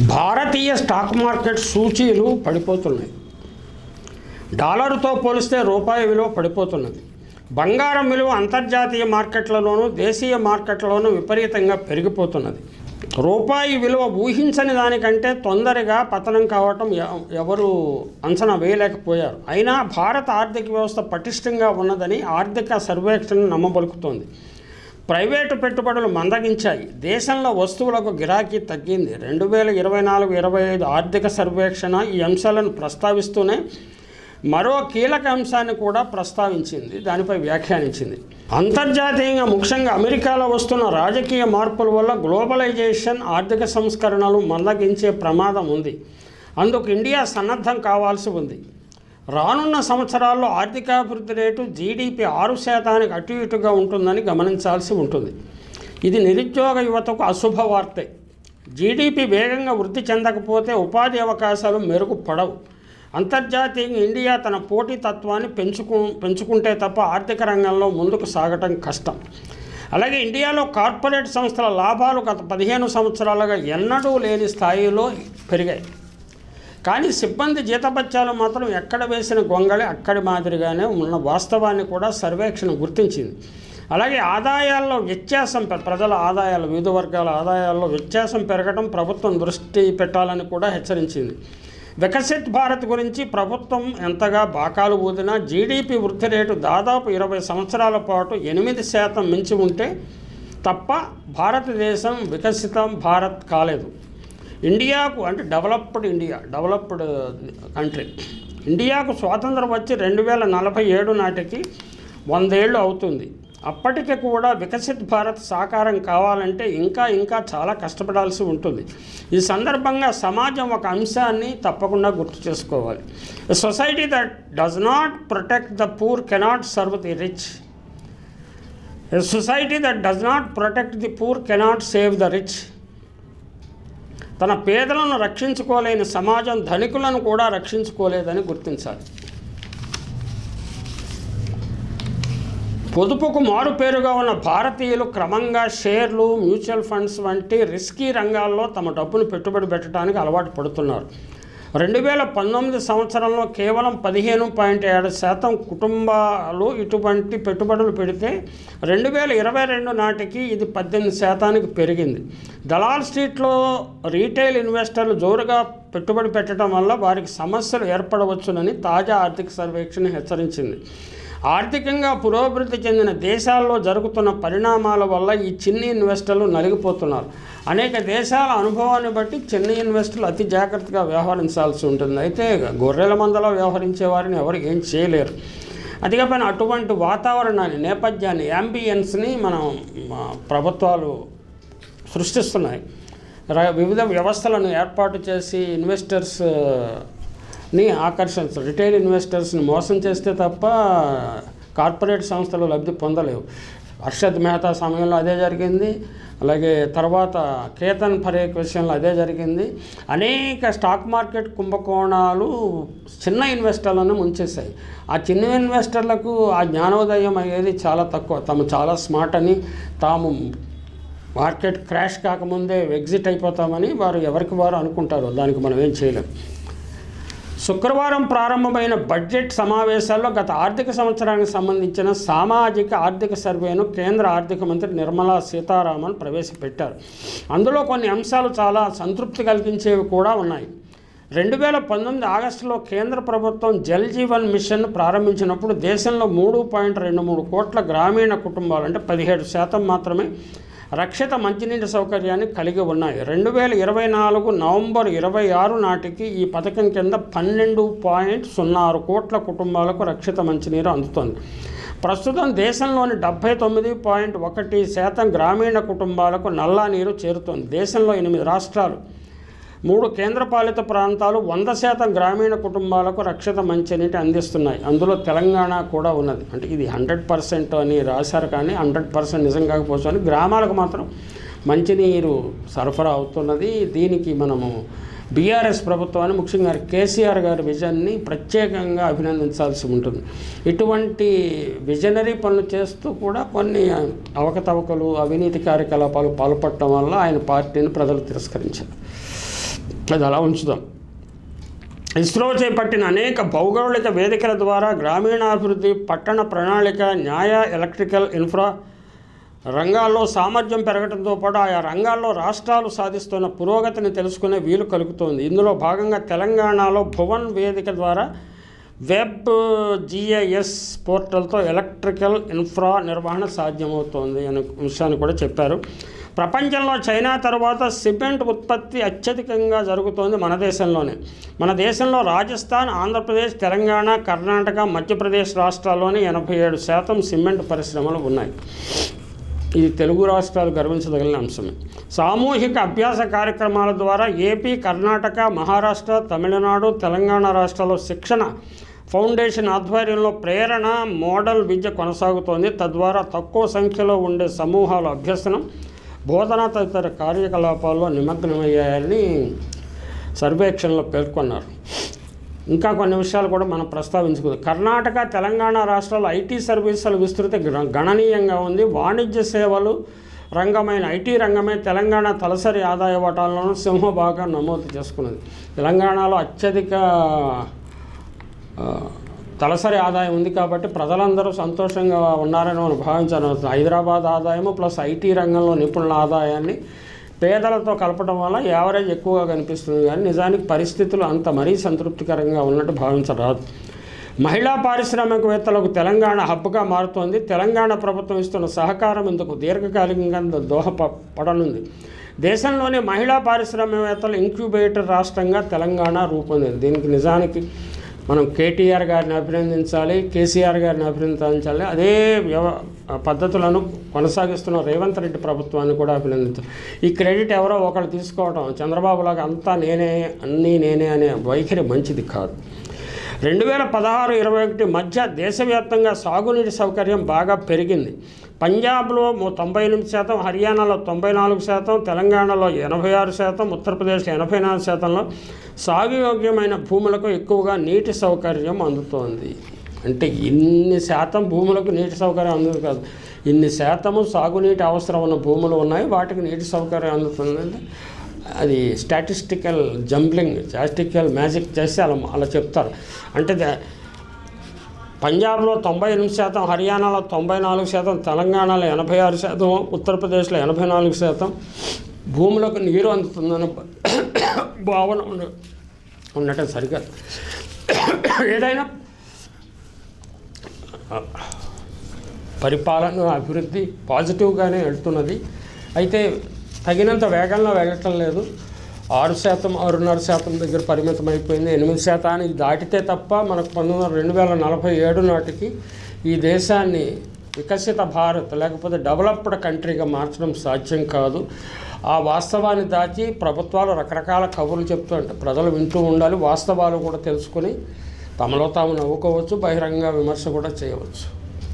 భారతీయ stock market సూచీలు పడిపోతున్నాయి. డాలరుతో పోలిస్తే రూపాయి విలువ పడిపోతున్నది. బంగారం విలువ అంతర్జాతీయ మార్కెట్లలోనూ దేశీయ మార్కెట్లలోనూ విపరీతంగా పెరిగిపోతున్నది. రూపాయి విలువ ఊహించని దానికంటే తొందరగా పతనం కావటం ఎ- ఎవరు అంచనా వేయలేకపోయారు. అయినా భారత ఆర్థిక వ్యవస్థ పటిష్టంగా ఉన్నదని ఆర్థిక సర్వేక్షణ నమ్మబలుకుతోంది. ప్రైవేటు పెట్టుబడులు మందగించాయి. దేశంలో వస్తువులకు గిరాకీ తగ్గింది. రెండు వేల ఇరవై నాలుగు ఇరవై ఐదు ఆర్థిక సర్వేక్షణ ఈ అంశాలను ప్రస్తావిస్తూనే మరో కీలక అంశాన్ని కూడా ప్రస్తావించింది. దానిపై వ్యాఖ్యానించింది. అంతర్జాతీయంగా ముఖ్యంగా అమెరికాలో వస్తున్న రాజకీయ మార్పుల వల్ల గ్లోబలైజేషన్ ఆర్థిక సంస్కరణలు మందగించే ప్రమాదం ఉంది. అందుకు ఇండియా సన్నద్ధం కావాల్సి ఉంది. రానున్న సంవత్సరాల్లో ఆర్థికాభివృద్ధి రేటు జీడిపి ఆరు శాతానికి అటు ఇటుగా ఉంటుందని గమనించాల్సి ఉంటుంది. ఇది నిరుద్యోగ యువతకు అశుభ వార్తే. జీడిపి వేగంగా వృద్ధి చెందకపోతే ఉపాధి అవకాశాలు మెరుగుపడవు. అంతర్జాతీయంగా ఇండియా తన పోటీతత్వాన్ని పెంచుకు పెంచుకుంటే తప్ప ఆర్థిక రంగంలో ముందుకు సాగటం కష్టం. అలాగే ఇండియాలో కార్పొరేట్ సంస్థల లాభాలు గత పదిహేను సంవత్సరాలుగా ఎన్నడూ లేని స్థాయిలో పెరిగాయి. కానీ సిబ్బంది జీతపత్యాలు మాత్రం ఎక్కడ వేసిన గొంగళి అక్కడి మాదిరిగానే ఉన్న వాస్తవాన్ని కూడా సర్వేక్షణ గుర్తించింది. అలాగే ఆదాయాల్లో వ్యత్యాసం పె- ప్రజల ఆదాయాలు వివిధ వర్గాల ఆదాయాల్లో వ్యత్యాసం పెరగడం ప్రభుత్వం దృష్టి పెట్టాలని కూడా హెచ్చరించింది. వికసిత్ భారత్ గురించి ప్రభుత్వం ఎంతగా బాకాలు ఊదినా జీడిపి వృద్ధి రేటు దాదాపు ఇరవై సంవత్సరాల పాటు ఎనిమిది శాతం మించి ఉంటే తప్ప భారతదేశం వికసితం భారత్ కాలేదు. ఇండియాకు అంటే డెవలప్డ్ ఇండియా డెవలప్డ్ కంట్రీ. ఇండియాకు స్వాతంత్రం వచ్చి రెండు వేల నలభై ఏడు నాటికి వందేళ్ళు అవుతుంది. అప్పటికి కూడా వికసిత్ భారత్ సాకారం కావాలంటే ఇంకా ఇంకా చాలా కష్టపడాల్సి ఉంటుంది. ఈ సందర్భంగా సమాజం ఒక అంశాన్ని తప్పకుండా గుర్తు చేసుకోవాలి. Society that does not protect the poor cannot serve the rich society that does not protect the poor cannot save the rich తన పేదలను రక్షించుకోలేని సమాజం ధనికులను కూడా రక్షించుకోలేదని గుర్తించాలి. పొదుపుకు మారుపేరుగా ఉన్న భారతీయులు క్రమంగా షేర్లు మ్యూచువల్ ఫండ్స్ వంటి రిస్కీ రంగాల్లో తమ డబ్బును పెట్టుబడి పెట్టడానికి అలవాటు పడుతున్నారు. రెండు వేల పంతొమ్మిది సంవత్సరంలో కేవలం పదిహేను పాయింట్ ఏడు శాతం కుటుంబాలు ఇటువంటి పెట్టుబడులు పెడితే రెండు వేల ఇరవై రెండు నాటికి ఇది పద్దెనిమిది శాతానికి పెరిగింది. దలాల్ స్ట్రీట్లో రీటైల్ ఇన్వెస్టర్లు జోరుగా పెట్టుబడి పెట్టడం వల్ల వారికి సమస్యలు ఏర్పడవచ్చునని తాజా ఆర్థిక సర్వేక్షణ హెచ్చరించింది. ఆర్థికంగా పురోభివృద్ధి చెందిన దేశాల్లో జరుగుతున్న పరిణామాల వల్ల ఈ చిన్ని ఇన్వెస్టర్లు నలిగిపోతున్నారు. అనేక దేశాల అనుభవాన్ని బట్టి చిన్న ఇన్వెస్టర్లు అతి జాగ్రత్తగా వ్యవహరించాల్సి ఉంటుంది. అయితే గొర్రెల మందలో వ్యవహరించే వారిని ఎవరు ఏం చేయలేరు. అదిగాపైన అటువంటి వాతావరణాన్ని నేపథ్యాన్ని యాంబియన్స్ని మనం ప్రభుత్వాలు సృష్టిస్తున్నాయి. వివిధ వ్యవస్థలను ఏర్పాటు చేసి ఇన్వెస్టర్స్ ని ఆకర్షించ రిటైల్ ఇన్వెస్టర్స్ని మోసం చేస్తే తప్ప కార్పొరేట్ సంస్థలు లబ్ధి పొందలేవు. హర్షద్ మెహతా సమయంలో అదే జరిగింది. అలాగే తర్వాత కేతన్ పరేక్ విషయంలో అదే జరిగింది. అనేక స్టాక్ మార్కెట్ కుంభకోణాలు చిన్న ఇన్వెస్టర్లను ముంచేశాయి. ఆ చిన్న ఇన్వెస్టర్లకు ఆ జ్ఞానోదయం అయ్యేది చాలా తక్కువ. తాము చాలా స్మార్ట్ అని తాము మార్కెట్ క్రాష్ కాకముందే ఎగ్జిట్ అయిపోతామని వారు ఎవరికి వారు అనుకుంటారు. దానికి మనం ఏం చేయలేం. శుక్రవారం ప్రారంభమైన బడ్జెట్ సమావేశాల్లో గత ఆర్థిక సంవత్సరానికి సంబంధించిన సామాజిక ఆర్థిక సర్వేను కేంద్ర ఆర్థిక మంత్రి నిర్మలా సీతారామన్ ప్రవేశపెట్టారు. అందులో కొన్ని అంశాలు చాలా సంతృప్తి కలిగించేవి కూడా ఉన్నాయి. రెండు వేల పంతొమ్మిది ఆగస్టులో కేంద్ర ప్రభుత్వం జల్ జీవన్ మిషన్ ప్రారంభించినప్పుడు దేశంలో మూడు పాయింట్ రెండు మూడు కోట్ల గ్రామీణ కుటుంబాలు అంటే పదిహేడు శాతం మాత్రమే రక్షిత మంచినీటి సౌకర్యాన్ని కలిగి ఉన్నాయి. రెండు వేల ఇరవై నాలుగు నవంబర్ ఇరవై ఆరు నాటికి ఈ పథకం కింద పన్నెండు పాయింట్ సున్నా ఆరు కోట్ల కుటుంబాలకు రక్షిత మంచినీరు అందుతోంది. ప్రస్తుతం దేశంలోని డెబ్బై తొమ్మిది పాయింట్ ఒకటి శాతం గ్రామీణ కుటుంబాలకు నల్లా నీరు చేరుతోంది. దేశంలో ఎనిమిది రాష్ట్రాలు మూడు కేంద్రపాలిత ప్రాంతాలు వంద శాతం గ్రామీణ కుటుంబాలకు రక్షిత మంచినీటి అందిస్తున్నాయి. అందులో తెలంగాణ కూడా ఉన్నది. అంటే ఇది హండ్రెడ్ పర్సెంట్ అని రాశారు కానీ హండ్రెడ్ పర్సెంట్ నిజం కాకపోవచ్చు అని గ్రామాలకు మాత్రం మంచినీరు సరఫరా అవుతున్నది. దీనికి మనము బీఆర్ఎస్ ప్రభుత్వాన్ని ముఖ్యంగా కేసీఆర్ గారి విజన్ని ప్రత్యేకంగా అభినందించాల్సి ఉంటుంది. ఇటువంటి విజనరీ పనులు చేస్తూ కూడా కొన్ని అవకతవకలు అవినీతి కార్యకలాపాలు పాల్పడటం వల్ల ఆయన పార్టీని ప్రజలు తిరస్కరించారు. అది అలా ఉంచుదాం. ఇస్రో చేపట్టిన అనేక భౌగోళిక వేదికల ద్వారా గ్రామీణాభివృద్ధి పట్టణ ప్రణాళిక న్యాయ ఎలక్ట్రికల్ ఇన్ఫ్రా రంగాల్లో సామర్థ్యం పెరగడంతో పాటు ఆయా రంగాల్లో రాష్ట్రాలు సాధిస్తున్న పురోగతిని తెలుసుకునే వీలు కలుగుతోంది. ఇందులో భాగంగా తెలంగాణలో భువన్ వేదిక ద్వారా వెబ్ జిఐఎస్ పోర్టల్తో ఎలక్ట్రికల్ ఇన్ఫ్రా నిర్వహణ సాధ్యమవుతోంది అనే విషయాన్ని కూడా చెప్పారు. ప్రపంచంలో చైనా తర్వాత సిమెంట్ ఉత్పత్తి అత్యధికంగా జరుగుతోంది మన దేశంలోనే. మన దేశంలో రాజస్థాన్ ఆంధ్రప్రదేశ్ తెలంగాణ కర్ణాటక మధ్యప్రదేశ్ రాష్ట్రాల్లోనే ఎనభై ఏడు శాతం సిమెంట్ పరిశ్రమలు ఉన్నాయి. ఇది తెలుగు రాష్ట్రాలు గర్వించదగిన అంశమే. సామూహిక అభ్యాస కార్యక్రమాల ద్వారా ఏపీ కర్ణాటక మహారాష్ట్ర తమిళనాడు తెలంగాణ రాష్ట్రాల్లో శిక్షణ ఫౌండేషన్ ఆధ్వర్యంలో ప్రేరణ మోడల్ విద్య కొనసాగుతోంది. తద్వారా తక్కువ సంఖ్యలో ఉండే సమూహాల అభ్యసనం బోధన తదితర కార్యకలాపాల్లో నిమగ్నమయ్యాయని సర్వేక్షణలో పేర్కొన్నారు. ఇంకా కొన్ని విషయాలు కూడా మనం ప్రస్తావించుకుందాం. కర్ణాటక తెలంగాణ రాష్ట్రాల్లో ఐటీ సర్వీసుల విస్తృతి గణ- గణనీయంగా ఉంది. వాణిజ్య సేవలు రంగమైన ఐటీ రంగమే తెలంగాణ తలసరి ఆదాయ వాటాలను సింహభాగం నమోదు చేసుకున్నది. తెలంగాణలో అత్యధిక తలసరి ఆదాయం ఉంది కాబట్టి ప్రజలందరూ సంతోషంగా ఉన్నారని మనం భావించాను హైదరాబాద్ ఆదాయము ప్లస్ ఐటీ రంగంలో నిపుణుల ఆదాయాన్ని పేదలతో కలపడం వల్ల యావరేజ్ ఎక్కువగా కనిపిస్తుంది కానీ నిజానికి పరిస్థితులు అంత మరీ సంతృప్తికరంగా ఉన్నట్టు భావించరాదు మహిళా పారిశ్రామికవేత్తలకు తెలంగాణ హబ్గా మారుతోంది. తెలంగాణ ప్రభుత్వం ఇస్తున్న సహకారం ఇందుకు దీర్ఘకాలికంగా దోహపడనుంది. దేశంలోని మహిళా పారిశ్రామికవేత్తలు ఇంక్యుబేటర్ రాష్ట్రంగా తెలంగాణ రూపొందింది. దీనికి నిజానికి మనం కేటీఆర్ గారిని అభినందించాలి కేసీఆర్ గారిని అభినందించాలి అదే వ్యవ పద్ధతులను కొనసాగిస్తున్న రేవంత్ రెడ్డి ప్రభుత్వాన్ని కూడా అభినందించాలి. ఈ క్రెడిట్ ఎవరో ఒకరు తీసుకోవడం చంద్రబాబులాగా అంతా నేనే అన్నీ నేనే అనే వైఖరి మంచిది కాదు. రెండు వేల పదహారు ఇరవై ఒకటి మధ్య దేశవ్యాప్తంగా సాగునీటి సౌకర్యం బాగా పెరిగింది. పంజాబ్లో తొంభై ఎనిమిది శాతం హర్యానాలో తొంభై నాలుగు శాతం తెలంగాణలో ఎనభై ఆరు శాతం ఉత్తరప్రదేశ్ ఎనభై నాలుగు శాతంలో సాగుయోగ్యమైన భూములకు ఎక్కువగా నీటి సౌకర్యం అందుతోంది. అంటే ఇన్ని శాతం భూములకు నీటి సౌకర్యం అందదు కాదు. ఇన్ని శాతము సాగునీటి అవసరం ఉన్న భూములు ఉన్నాయి వాటికి నీటి సౌకర్యం అందుతుంది. అంటే అది స్టాటిస్టికల్ జంబ్లింగ్ స్టాటిస్టికల్ మ్యాజిక్ చేసి అలా అలా చెప్తారు. అంటే పంజాబ్లో తొంభై ఎనిమిది శాతం హర్యానాలో తొంభై నాలుగు శాతం తెలంగాణలో ఎనభై ఆరు శాతం ఉత్తరప్రదేశ్లో ఎనభై నాలుగు శాతం భూములకు నీరు అందుతుందని భావన ఉండటం సరికాదు ఏదైనా పరిపాలన అభివృద్ధి పాజిటివ్గానే వెళ్తున్నది. అయితే తగినంత వేగంలో వెళ్ళటం లేదు. ఆరు శాతం ఆరున్నర శాతం దగ్గర పరిమితం అయిపోయింది. ఎనిమిది శాతానికి దాటితే తప్ప మనకు పంతొమ్మిది వందల రెండు వేల నలభై ఏడు నాటికి ఈ దేశాన్ని వికసిత భారత్ లేకపోతే డెవలప్డ్ కంట్రీగా మార్చడం సాధ్యం కాదు. ఆ వాస్తవాన్ని దాచి ప్రభుత్వాలు రకరకాల కబుర్లు చెప్తూ ఉంటాయి. ప్రజలు వింటూ ఉండాలి. వాస్తవాలు కూడా తెలుసుకొని తమలో తాము నవ్వుకోవచ్చు బహిరంగ విమర్శ కూడా చేయవచ్చు.